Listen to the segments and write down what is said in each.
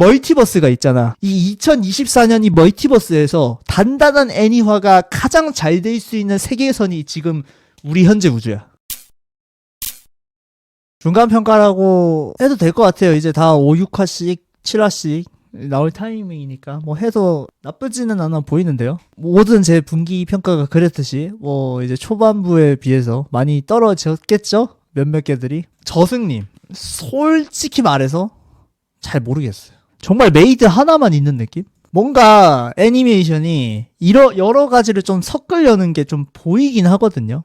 멀티버스가 있잖아. 이 2024년이 멀티버스에서 단단한 애니화가 가장 잘 될 수 있는 세계선이 지금 우리 현재 우주야. 중간 평가라고 해도 될 것 같아요. 이제 다 5, 6화씩, 7화씩 나올 타이밍이니까 뭐 해도 나쁘지는 않아 보이는데요. 모든 제 분기 평가가 그랬듯이 뭐 이제 초반부에 비해서 많이 떨어졌겠죠? 몇몇 개들이. 저승님, 솔직히 말해서 잘 모르겠어요. 정말 메이드 하나만 있는 느낌? 뭔가 애니메이션이 이러, 여러 가지를 좀 섞으려는 게 좀 보이긴 하거든요.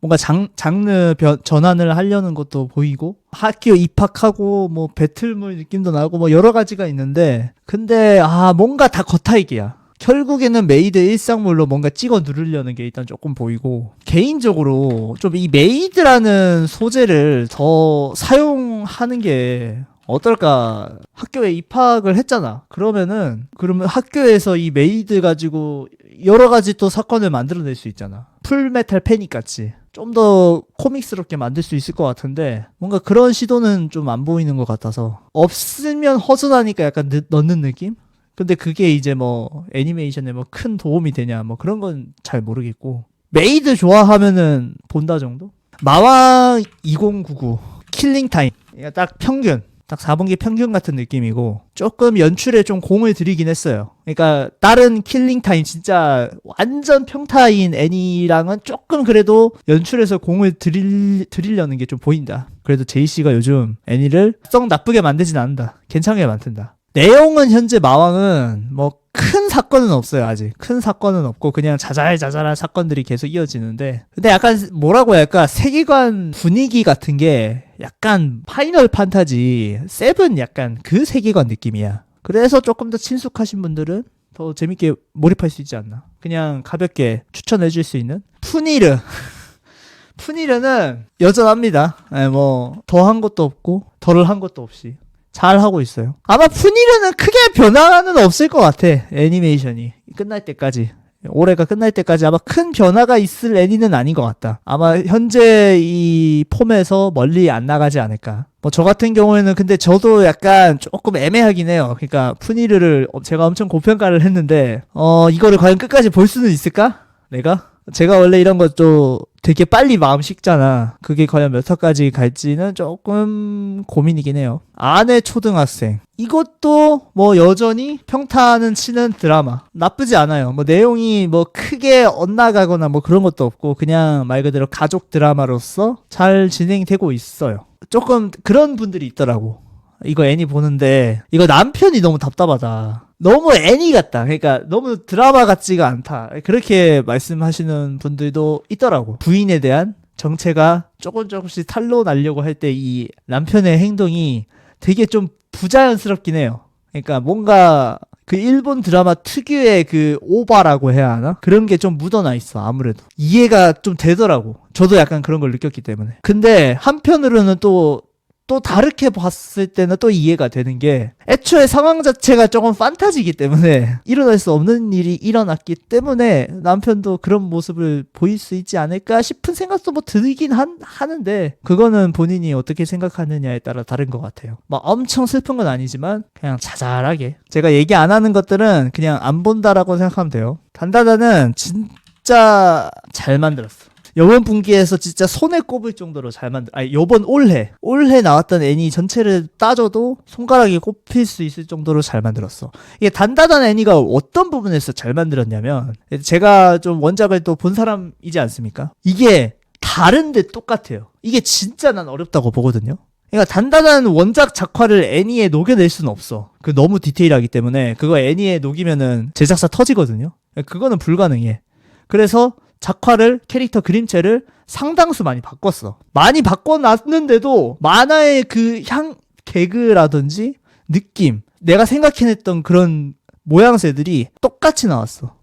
뭔가 장, 장르 변, 전환을 하려는 것도 보이고 학교 입학하고 뭐 배틀물 느낌도 나고 뭐 여러 가지가 있는데 근데 아 뭔가 다 겉타이기야. 결국에는 메이드 일상물로 뭔가 찍어 누르려는 게 일단 조금 보이고 개인적으로 좀 이 메이드라는 소재를 더 사용하는 게 어떨까? 학교에 입학을 했잖아. 그러면은 그러면 학교에서 이 메이드 가지고 여러 가지 또 사건을 만들어낼 수 있잖아. 풀메탈 패닉 같이. 좀 더 코믹스럽게 만들 수 있을 것 같은데 뭔가 그런 시도는 좀 안 보이는 것 같아서. 없으면 허전하니까 약간 늦, 넣는 느낌? 근데 그게 이제 뭐 애니메이션에 뭐 큰 도움이 되냐 뭐 그런 건 잘 모르겠고. 메이드 좋아하면은 본다 정도? 마왕 2099 킬링 타임. 딱 평균 딱 4분기 평균 같은 느낌이고 조금 연출에 좀 공을 들이긴 했어요. 그러니까 다른 킬링 타임 진짜 완전 평타인 애니랑은 조금 그래도 연출에서 공을 들일, 들이려는 게 좀 보인다. 그래도 제이 씨가 요즘 애니를 썩 나쁘게 만들진 않는다. 괜찮게 만든다. 내용은 현재 마왕은 뭐 큰 사건은 없어요 아직 큰 사건은 없고 그냥 자잘자잘한 사건들이 계속 이어지는데 근데 약간 뭐라고 해야 할까 세계관 분위기 같은 게 약간 파이널 판타지 세븐 약간 그 세계관 느낌이야 그래서 조금 더 친숙하신 분들은 더 재밌게 몰입할 수 있지 않나 그냥 가볍게 추천해 줄 수 있는 푸니르 푸니르는 여전합니다 예, 뭐 더 한 것도 없고 덜 한 것도 없이 잘 하고 있어요. 아마 푸니르는 크게 변화는 없을 것 같아. 애니메이션이 끝날 때까지. 올해가 끝날 때까지 아마 큰 변화가 있을 애니는 아닌 것 같다. 아마 현재 이 폼에서 멀리 안 나가지 않을까. 뭐 저 같은 경우에는 근데 저도 약간 조금 애매하긴 해요. 그러니까 푸니르를 제가 엄청 고평가를 했는데 어 이거를 과연 끝까지 볼 수는 있을까? 내가? 제가 원래 이런 것도 되게 빨리 마음 식잖아. 그게 과연 몇 화까지 갈지는 조금 고민이긴 해요. 아내 초등학생. 이것도 뭐 여전히 평타는 치는 드라마. 나쁘지 않아요. 뭐 내용이 뭐 크게 엇나가거나 뭐 그런 것도 없고 그냥 말 그대로 가족 드라마로서 잘 진행되고 있어요. 조금 그런 분들이 있더라고. 이거 애니 보는데 이거 남편이 너무 답답하다. 너무 애니 같다. 그러니까 너무 드라마 같지가 않다. 그렇게 말씀하시는 분들도 있더라고. 부인에 대한 정체가 조금 조금씩 탄로 나려고 할 때 이 남편의 행동이 되게 좀 부자연스럽긴 해요. 그러니까 뭔가 그 일본 드라마 특유의 그 오바라고 해야 하나? 그런 게 좀 묻어나 있어, 아무래도. 이해가 좀 되더라고. 저도 약간 그런 걸 느꼈기 때문에. 근데 한편으로는 또 또 다르게 봤을 때는 또 이해가 되는 게 애초에 상황 자체가 조금 판타지이기 때문에 일어날 수 없는 일이 일어났기 때문에 남편도 그런 모습을 보일 수 있지 않을까 싶은 생각도 뭐 들긴 한, 하는데 그거는 본인이 어떻게 생각하느냐에 따라 다른 것 같아요. 막 엄청 슬픈 건 아니지만 그냥 자잘하게 제가 얘기 안 하는 것들은 그냥 안 본다라고 생각하면 돼요. 단다다는 진짜 잘 만들었어. 요번 분기에서 진짜 손에 꼽을 정도로 잘 만들, 아니, 요번 올해, 올해 나왔던 애니 전체를 따져도 손가락이 꼽힐 수 있을 정도로 잘 만들었어. 이게 단단한 애니가 어떤 부분에서 잘 만들었냐면, 제가 좀 원작을 또 본 사람이지 않습니까? 이게 다른데 똑같아요. 이게 진짜 난 어렵다고 보거든요. 그러니까 단단한 원작 작화를 애니에 녹여낼 수는 없어. 그 너무 디테일하기 때문에 그거 애니에 녹이면은 제작사 터지거든요. 그거는 불가능해. 그래서 작화를 캐릭터 그림체를 상당수 많이 바꿨어. 많이 바꿔놨는데도 만화의 그 향 개그라든지 느낌 내가 생각해냈던 그런 모양새들이 똑같이 나왔어.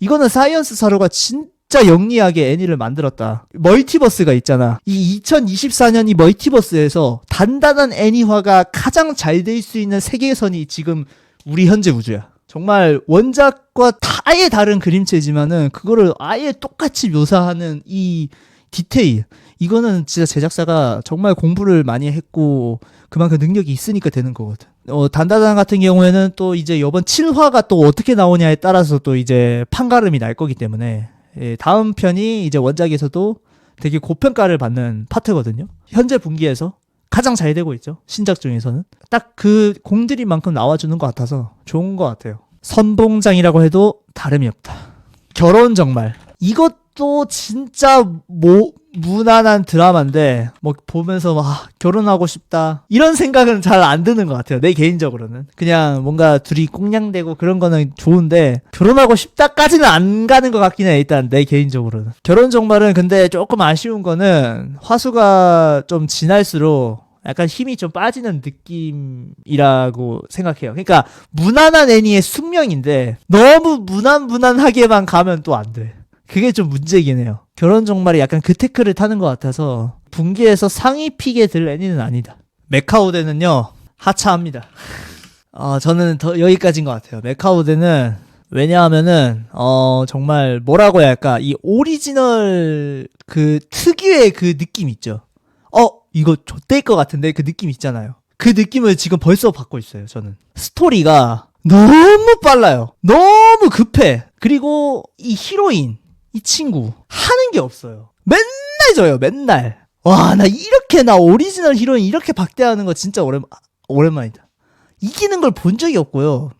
이거는 사이언스 사료가 진짜 영리하게 애니를 만들었다. 멀티버스가 있잖아. 이 2024년 이 멀티버스에서 단단한 애니화가 가장 잘 될 수 있는 세계선이 지금 우리 현재 우주야. 정말 원작과 아예 다른 그림체지만은 그거를 아예 똑같이 묘사하는 이 디테일 이거는 진짜 제작사가 정말 공부를 많이 했고 그만큼 능력이 있으니까 되는 거거든. 어, 단다단 같은 경우에는 또 이제 이번 7화가 또 어떻게 나오냐에 따라서 또 이제 판가름이 날 거기 때문에 예, 다음 편이 이제 원작에서도 되게 고평가를 받는 파트거든요. 현재 분기에서 가장 잘 되고 있죠. 신작 중에서는. 딱 그 공들인 만큼 나와주는 것 같아서 좋은 것 같아요. 선봉장이라고 해도 다름이 없다. 결혼 정말. 이것도 진짜 뭐 무난한 드라마인데 뭐 보면서 막 아, 결혼하고 싶다 이런 생각은 잘 안 드는 것 같아요 내 개인적으로는 그냥 뭔가 둘이 꽁냥대고 그런 거는 좋은데 결혼하고 싶다까지는 안 가는 것 같긴 해 일단 내 개인적으로는 결혼 정말은 근데 조금 아쉬운 거는 화수가 좀 지날수록 약간 힘이 좀 빠지는 느낌이라고 생각해요. 그러니까 무난한 애니의 숙명인데 너무 무난 무난하게만 가면 또 안 돼. 그게 좀 문제긴 해요. 결혼 정말이 약간 그 태클을 타는 것 같아서 분기에서 상위 픽에 들 애니는 아니다. 메카오데는요 하차합니다. 어, 저는 더 여기까지인 것 같아요. 메카오데는 왜냐하면은 어 정말 뭐라고 해야 할까 이 오리지널 그 특유의 그 느낌 있죠. 어 이거 좆될 것 같은데 그 느낌 있잖아요. 그 느낌을 지금 벌써 받고 있어요. 저는 스토리가 너무 빨라요. 너무 급해. 그리고 이 히로인 이 친구 하는 게 없어요. 맨날 져요. 맨날. 와 나 이렇게 나 오리지널 히로인 이렇게 박대하는 거 진짜 오랜 오랜만이다. 이기는 걸 본 적이 없고요.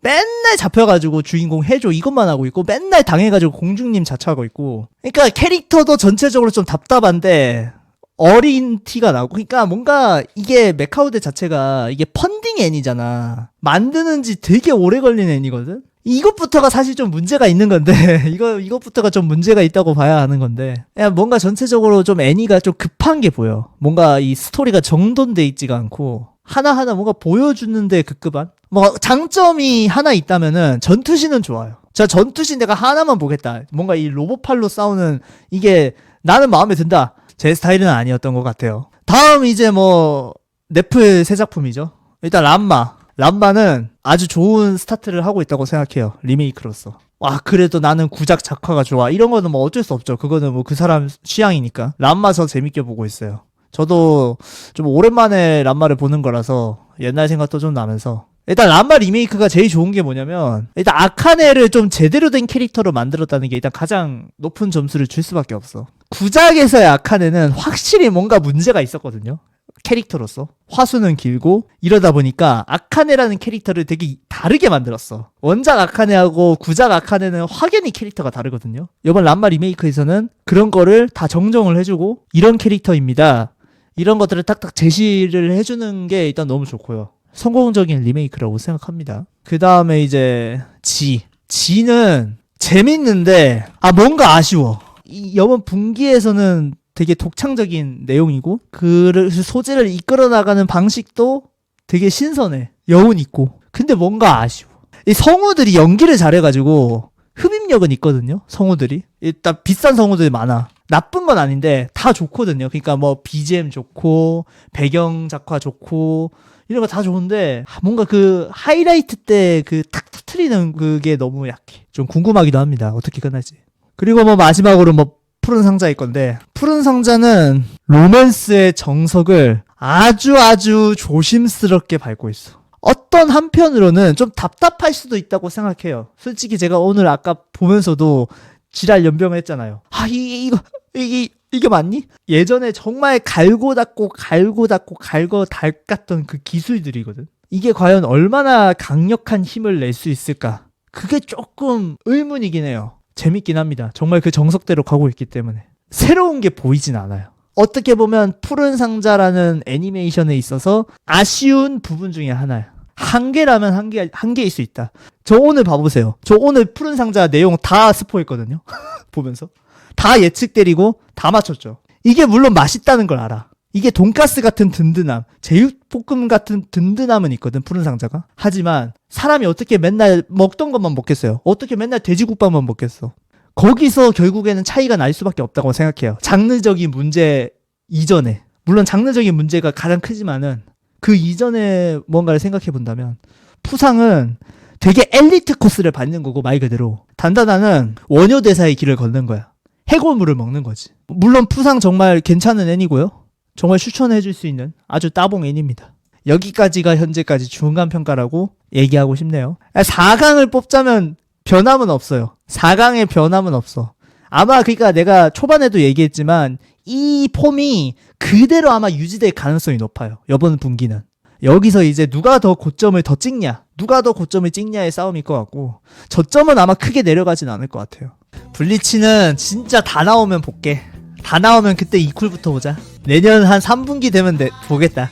맨날 잡혀가지고 주인공 해줘 이것만 하고 있고 맨날 당해가지고 공주님 자처하고 있고 그러니까 캐릭터도 전체적으로 좀 답답한데 어린 티가 나고 그러니까 뭔가 이게 메카우드 자체가 이게 펀딩 애니잖아 만드는 지 되게 오래 걸린 애니거든 이것부터가 사실 좀 문제가 있는 건데 이거 이것부터가 좀 문제가 있다고 봐야 하는 건데 그냥 뭔가 전체적으로 좀 애니가 좀 급한 게 보여 뭔가 이 스토리가 정돈돼 있지가 않고 하나하나 뭔가 보여주는데 급급한 뭐 장점이 하나 있다면은 전투신은 좋아요 자 전투신 내가 하나만 보겠다 뭔가 이 로봇팔로 싸우는 이게 나는 마음에 든다 제 스타일은 아니었던 것 같아요. 다음 이제 뭐 넷플 새 작품이죠. 일단 람마. 람마는 아주 좋은 스타트를 하고 있다고 생각해요. 리메이크로서. 와 그래도 나는 구작 작화가 좋아. 이런 거는 뭐 어쩔 수 없죠. 그거는 뭐 그 사람 취향이니까. 람마 저 재밌게 보고 있어요. 저도 좀 오랜만에 람마를 보는 거라서 옛날 생각도 좀 나면서 일단 람마 리메이크가 제일 좋은 게 뭐냐면 일단 아카네를 좀 제대로 된 캐릭터로 만들었다는 게 일단 가장 높은 점수를 줄 수밖에 없어. 구작에서의 아카네는 확실히 뭔가 문제가 있었거든요. 캐릭터로서 화수는 길고 이러다 보니까 아카네라는 캐릭터를 되게 다르게 만들었어. 원작 아카네하고 구작 아카네는 확연히 캐릭터가 다르거든요. 이번 람마 리메이크에서는 그런 거를 다 정정을 해주고 이런 캐릭터입니다. 이런 것들을 딱딱 제시를 해주는 게 일단 너무 좋고요. 성공적인 리메이크라고 생각합니다. 그 다음에 이제 지. 지는 재밌는데 아 뭔가 아쉬워. 이 이번 분기에서는 되게 독창적인 내용이고 그 소재를 이끌어 나가는 방식도 되게 신선해. 여운 있고. 근데 뭔가 아쉬워. 이 성우들이 연기를 잘해가지고 흡입력은 있거든요. 성우들이 일단 비싼 성우들이 많아. 나쁜 건 아닌데 다 좋거든요. 그러니까 뭐 BGM 좋고 배경 작화 좋고 이런 거 다 좋은데 뭔가 그 하이라이트 때 그 탁 터트리는 그게 너무 약해. 좀 궁금하기도 합니다. 어떻게 끝날지. 그리고 뭐 마지막으로 뭐 푸른 상자일 건데 푸른 상자는 로맨스의 정석을 아주 아주 조심스럽게 밟고 있어. 어떤 한편으로는 좀 답답할 수도 있다고 생각해요. 솔직히 제가 오늘 아까 보면서도 지랄 연병을 했잖아요. 아, 이, 이거, 이, 이게 맞니? 예전에 정말 갈고 닦고 갈고 닦고 갈고 닦았던 그 기술들이거든. 이게 과연 얼마나 강력한 힘을 낼 수 있을까? 그게 조금 의문이긴 해요. 재밌긴 합니다. 정말 그 정석대로 가고 있기 때문에. 새로운 게 보이진 않아요. 어떻게 보면 푸른 상자라는 애니메이션에 있어서 아쉬운 부분 중에 하나야. 한 개라면 한 개, 한 개일 수 있다. 저 오늘 봐보세요. 저 오늘 푸른 상자 내용 다 스포했거든요. 보면서. 다 예측 때리고 다 맞췄죠. 이게 물론 맛있다는 걸 알아. 이게 돈가스 같은 든든함, 제육볶음 같은 든든함은 있거든, 푸른 상자가. 하지만 사람이 어떻게 맨날 먹던 것만 먹겠어요? 어떻게 맨날 돼지국밥만 먹겠어? 거기서 결국에는 차이가 날 수밖에 없다고 생각해요. 장르적인 문제 이전에. 물론 장르적인 문제가 가장 크지만은 그 이전에 뭔가를 생각해 본다면 푸상은 되게 엘리트 코스를 받는 거고 말 그대로 단단하는 원효 대사의 길을 걷는 거야. 해골물을 먹는 거지. 물론 푸상 정말 괜찮은 애니고요. 정말 추천해 줄 수 있는 아주 따봉 애니입니다. 여기까지가 현재까지 중간 평가라고 얘기하고 싶네요. 4강을 뽑자면 변함은 없어요. 4강의 변함은 없어. 아마 그러니까 내가 초반에도 얘기했지만 이 폼이 그대로 아마 유지될 가능성이 높아요. 이번 분기는. 여기서 이제 누가 더 고점을 더 찍냐, 누가 더 고점을 찍냐의 싸움일 것 같고 저점은 아마 크게 내려가진 않을 것 같아요. 블리치는 진짜 다 나오면 볼게. 다 나오면 그때 이쿨부터 보자. 내년 한 3분기 되면 내, 보겠다.